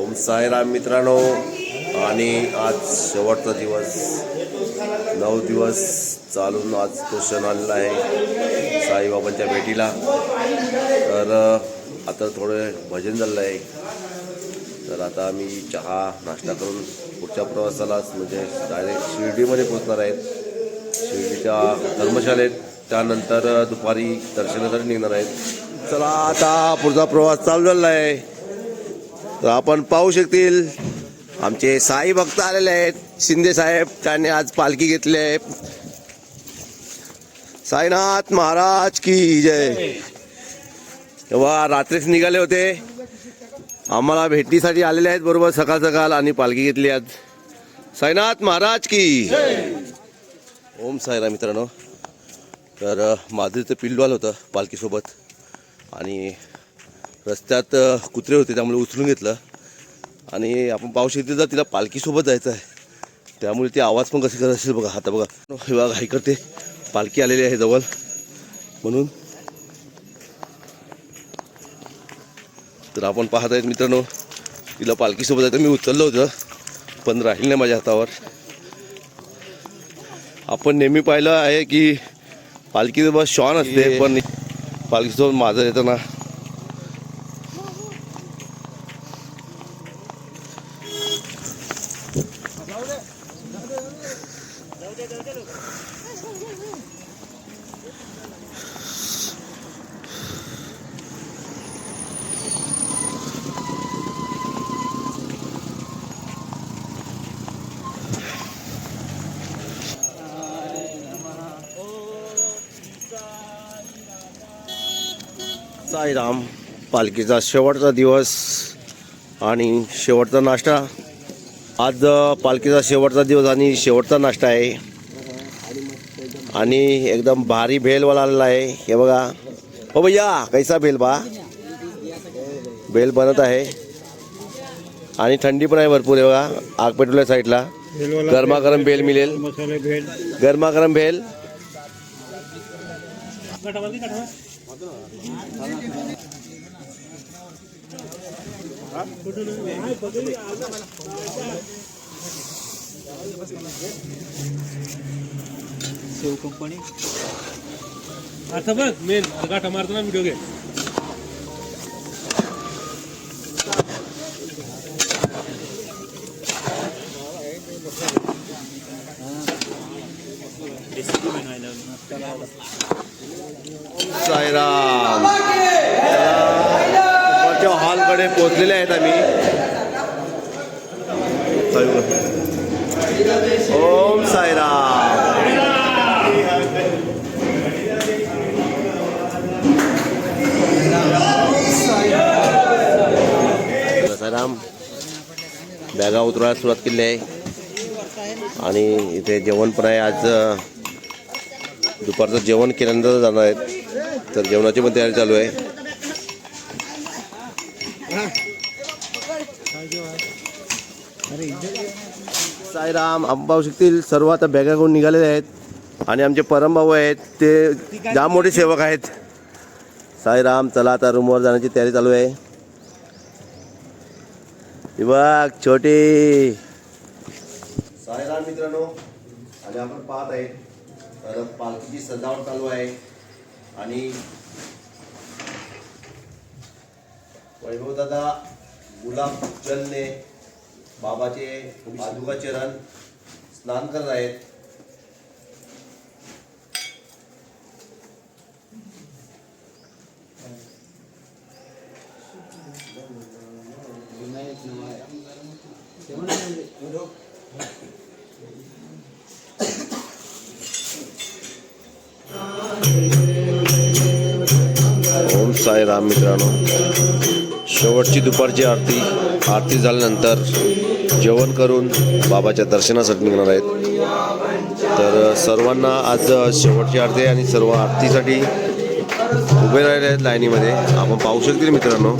ओम साईराम मित्रांनो. आणि आज शेवटचा दिवस. नऊ दिवस चालून आज तो क्षण आलेला आहे साईबाबांच्या भेटीला. तर आता थोडं भजन झालं आहे. तर आता आम्ही चहा नाश्ता करून पुढच्या प्रवासालाच म्हणजे डायरेक्ट शिर्डीमध्ये पोहोचणार आहेत. शिर्डीच्या धर्मशाळेत त्यानंतर दुपारी दर्शनासाठी निघणार आहेत. चला आता पुढचा प्रवास चालू झाला आहे. आपण पाहू शकतील आमचे साई भक्त आलेले आहेत. शिंदे साहेब त्यांनी आज पालखी घेतली आहे. साईनाथ महाराज की जय. तेव्हा रात्रीच निघाले होते. आम्हाला भेटीसाठी आलेले आहेत बरोबर सकाळ सकाळ आणि पालखी घेतली आज. साईनाथ महाराज की ओम साईरा मित्रांनो. तर माधुरीचं पिल्लू होतं पालखीसोबत. आणि रस्त्यात कुत्रे होते त्यामुळे उचलून घेतलं. आणि आपण पाहू शकतो जर तिला पालखीसोबत जायचं आहे. त्यामुळे ती आवाज पण कशी करत असेल बघा आता बघा. हे बघा घाई करते पालखी आलेली आहे जवळ. म्हणून तर आपण पाहत आहेत मित्रांनो तिला पालखीसोबत जायचं. मी उचललं होतं पण राहील नाही माझ्या हातावर. आपण नेहमी पाहिलं आहे की पालखीसोबत शॉन असते पण पालखीसोबत माझं येतं पालखीचा शेवटचा दिवस आणि शेवटचा नाश्ता. आज पालखीचा शेवटचा दिवस आणि शेवटचा नाश्ता आहे. आणि एकदम भारी भेलवाला आलेला आहे. हे बघा. हो भैया कैसा भेल बा? भेल बनत आहे. आणि थंडी पण आहे भरपूर आहे बघा. आग पेटवल्या साईडला. गरमागरम भेल मिळेल. गरमागरम भेल. सेव कंपनी आता बघ मेन गाठा मारताना व्हिडिओ घे साईराम गावाकडे पोहोचलेले आहेत आम्ही. ओम साईराम. राम बॅगा उतरवायला सुरुवात केली आहे. आणि इथे जेवण पण आहे. आज दुपारचं जेवण केल्यानंतर जाणार आहेत. तर जेवणाची पण तयारी चालू आहे. साईराम आपण पाहू शकतील. सर्व आता बॅगा घेऊन निघालेले आहेत. आणि आमचे परमभाऊ आहेत. ते जाम मोठे सेवक आहेत. साईराम चला आता रूमवर जाण्याची तयारी चालू आहे. हे बघ छोटी. साईराम मित्रांनो आणि आपण पाहत आहे. तर पालखीची सजावट चालू आहे. आणि वैभव दादा गुलाब जलने बाबाचे पादुका चरण स्नान करत आहेत. ओम साई राम मित्रांनो. शेवटची दुपारची आरती आरती झाल्यानंतर जेवण करून बाबाच्या दर्शनासाठी निघणार आहेत तर सर्वांना आज शेवटची आरती आहे आणि सर्व आरतीसाठी उभे राहिले आहेत लाईनीमध्ये आपण पाहू शकतील मित्रांनो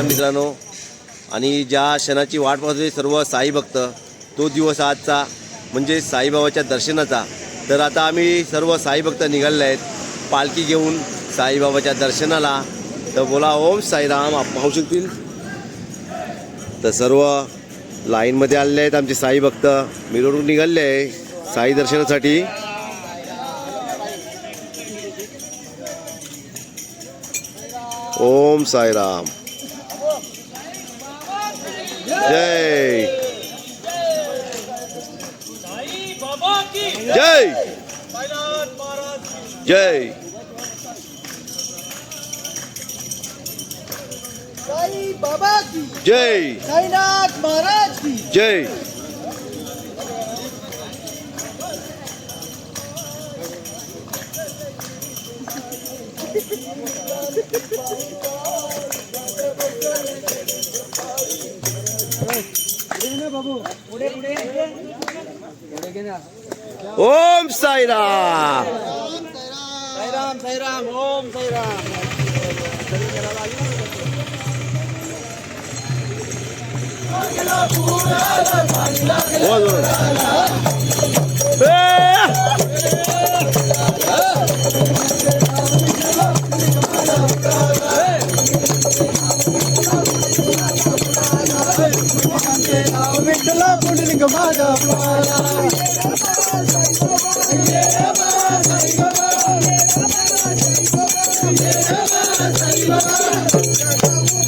मित्रांनो आणि ज्या क्षणाची वाट पाहत होते सर्व साई भक्त तो दिवस आजचा म्हणजे साईबाबाच्या दर्शनाचा तर आता आम्ही सर्व साई भक्त निघालेले आहेत. पालखी घेऊन साईबाबाच्या दर्शनाला. तर बोला ओम साईराम आप पाहू शकतील. तर सर्व लाईनमध्ये आलेले आहेत आमचे साई भक्त. मिरवणूक निघाले आहे साई दर्शनासाठी. ओम साईराम. जय! जय। जय। बाबा की जय। साईनाथ महाराज की जय। पुढे पुढे पुढे. घे ना ओम साईराम साईराम साईराम ओम साईराम बोल, बोल. ए! विठ्ठला どうも。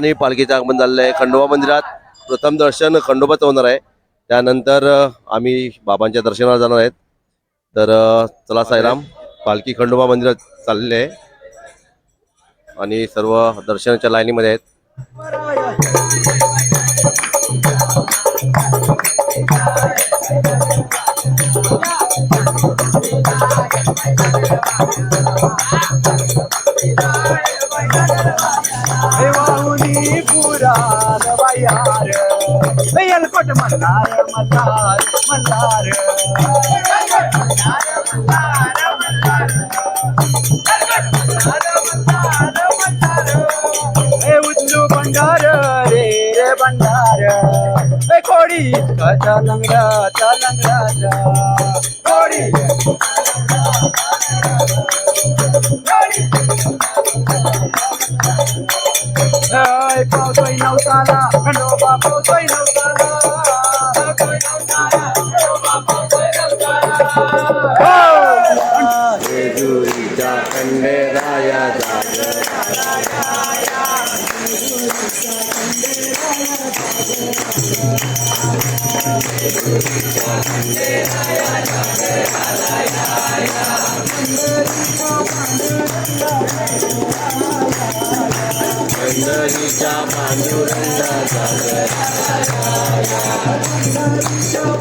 आणि पालखीचं आगमन झालेलं आहे. खंडोबा मंदिरात प्रथम दर्शन खंडोबाचं होणार आहे. त्यानंतर आम्ही बाबांच्या दर्शनाला जाणार आहेत. तर चला साईराम पालखी खंडोबा मंदिरात चालले आहे. आणि सर्व दर्शनाच्या लाईनीमध्ये आहेत. मी पुराण वयार येलकोट मल्हार मल्हार मल्हार हे उच्चू भंडार रे रे भंडार हे 哦对要刷的 पंढरीच्या पांडुरंगा जागर आनंदाचा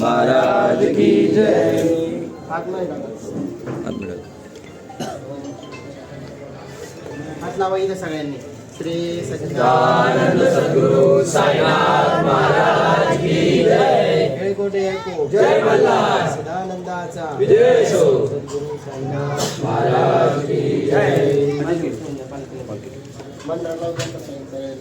महाराज की जय हात नाही हात लावा इथं सगळ्यांनी श्री सच्चिदानंद सद्गुरु साईनाथ महाराज की जय कोटे ऐको जय मल्हार सदानंदाचा सद्गुरु साईनाथ महाराज की जय मंडळ लावतो का सायंकाळी?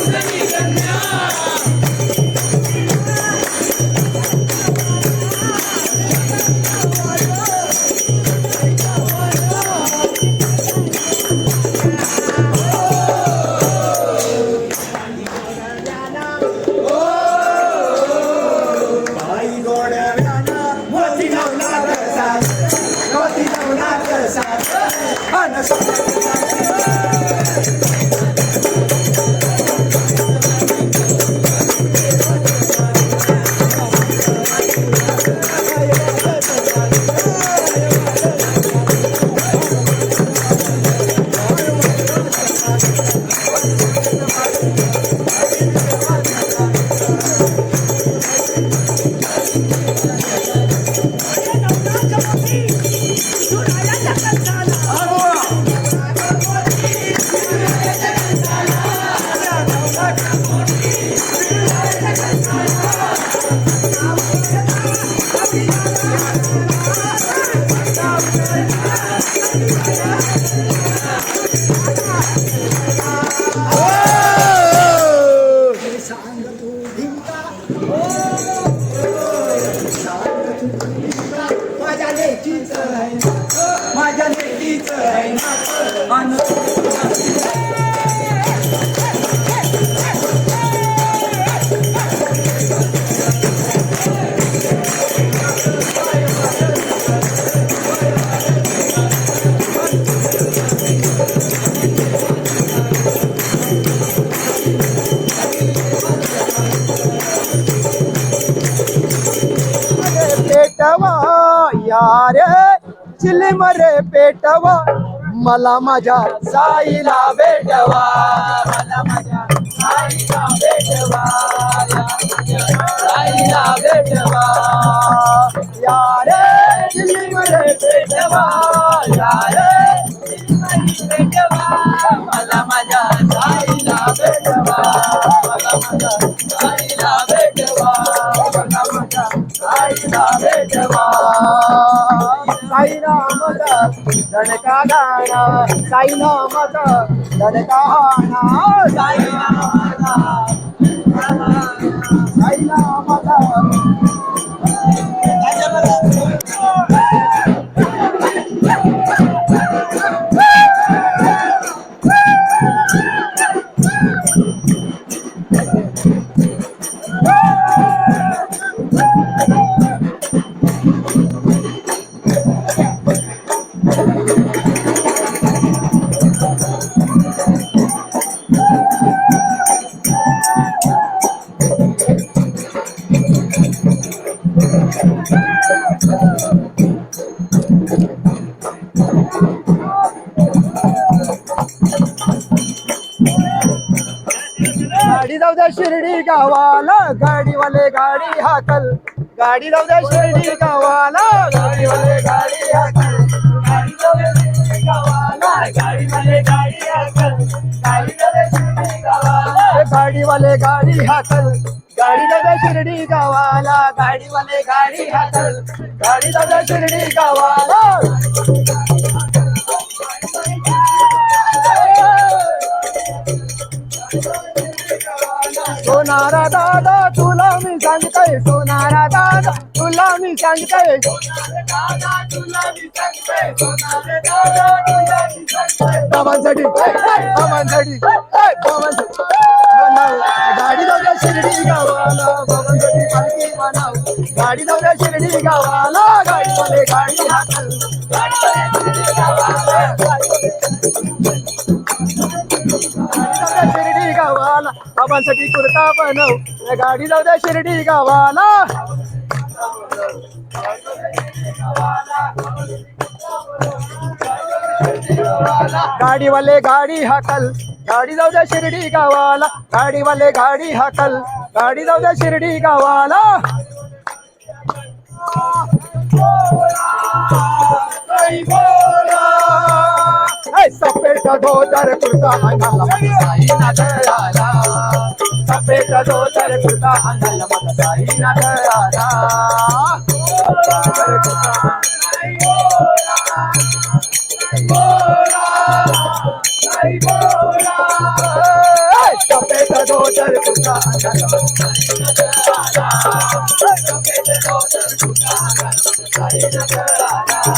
ولي جنة माझ्या लेकीच आहे मला माझ्या साईला भेटवा. मला माझ्या साईला भेटवा. साईला भेटवा. यारे भेटवा. यारे भेटवा. मला दणका गाणा साई नामाचा दणका हाणा साई नामाचा साई नामाचा द्या शिर्डी गावाला गाडीवाले गाडी हाकल. गाडी जाऊ द्या शिर्डी गावाला गाडीवाले गाडी हाकल. गाडी जाऊ द्या शिर्डी गावाला गाडीवाले गाडी हाकल. गाडी जाऊ द्या शिर्डी गावाला गाडीवाले गाडी हाकल. गाडी दादा शिर्डी गावाला गाडीवाले गाडी हाकल. गाडी जाऊ शिर्डी गावाला सोनारा दादा तुला मी सांगतय सोनारा दादा तुला मी सांगतय. बाबांसाठी बाबांसाठी गाडी जाऊया शिर्डी गावाला बाबांसाठी पालखी गाडी जाऊया शिर्डी गावाला गाडीवाले गाडी हाकल. गावाला. बाबांसाठी कुर्ता बनव. गाडी जाऊ द्या शिर्डी गावाला. गाडीवाले गाडी हाकल. गाडी जाऊ द्या शिर्डी गावाला. गाडीवाले गाडी हाकल. गाडी जाऊ द्या शिर्डी गावाला. सफेद धोतर कुर्ता अंगाला माझा साईना गळाला सफेद धोतर कुर्ता अंगाला माझा साईना गळाला सफेद धोतर कुर्ता अंगाला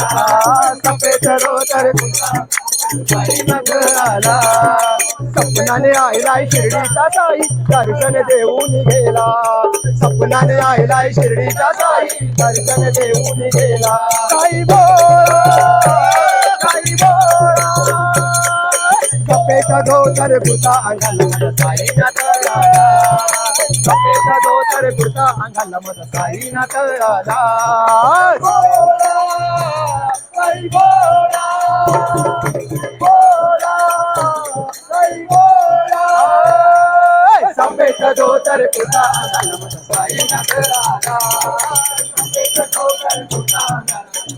सफेद धोतर कुर्ता नगराला सपनाने आईलाय शिर्डीचा साई दर्शन देऊन गेला सपनाने आईलाय शिर्डीचा साई दर्शन देऊन गेला साई बोला साई बोला सफेद धोतर कुर्ता अंगाला माझा साई नातळाला सफेद धोतर कुर्ता अंगाला माझा साई ना तळाला साई बोला बोला साई बोला सफेद धोतर माझा साई नातळाला सफेद धोतर अंगाला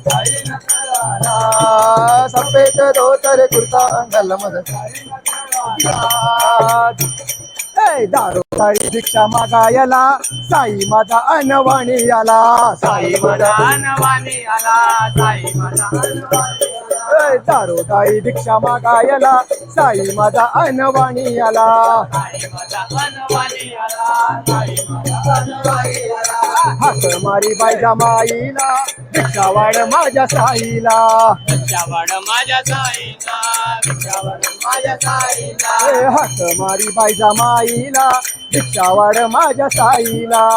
साई नातळाला सफेद धोतर कुर्ता अंगाला साई नातळाला ए, दारू काळी भिक्षा मागायला साई माझा अनवाणी आला साई माझा अनवाणी आला साई माझा अनवाणी दारू दारोदाई भिक्षा मागायला साई माझा अनवाणी आला. हाक मारी बायजा माईला भिक्षा वाढ माझ्या साईला. भिक्षावाड माझ्या साईला हाक मारी बायजा माईला भिक्षा माझ्या साईला.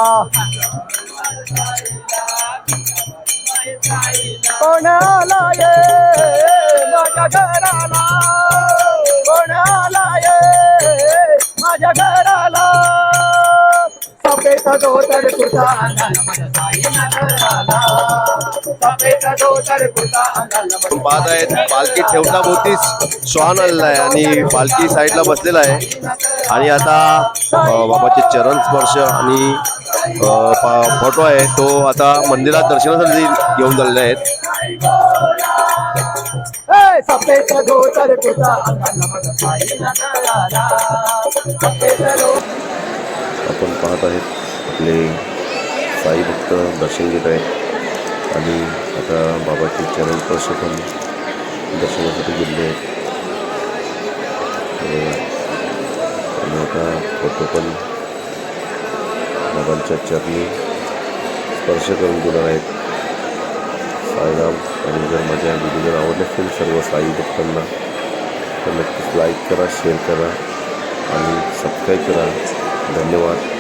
कोणाला ये माझ्या घराला. कोणाला ये माझ्या घराला. सफेद सफेद कुर्ता पाहत आहेत पालखी ठेवता भोवतीच श्वान आलेला आहे आणि पालखी साईडला बसलेला आहे. आणि आता बाबाचे चरण स्पर्श आणि फोटो आहे. तो आता मंदिरात दर्शनासाठी घेऊन चालले आहेत. आपण पाहत आहेत. आपले साई भक्त दर्शन घेत आहेत. आणि आता बाबाचे चरण स्पर्श पण दर्शनासाठी गेले आहेत. आणि आता फोटो पण बाबांच्या चरणी स्पर्श करून देणार आहेत. साईराम आणि जर माझ्या व्हिडिओ जर आवडले असतील सर्व साई भक्तांना तर नक्कीच लाईक करा शेअर करा आणि सबस्क्राईब करा. धन्यवाद.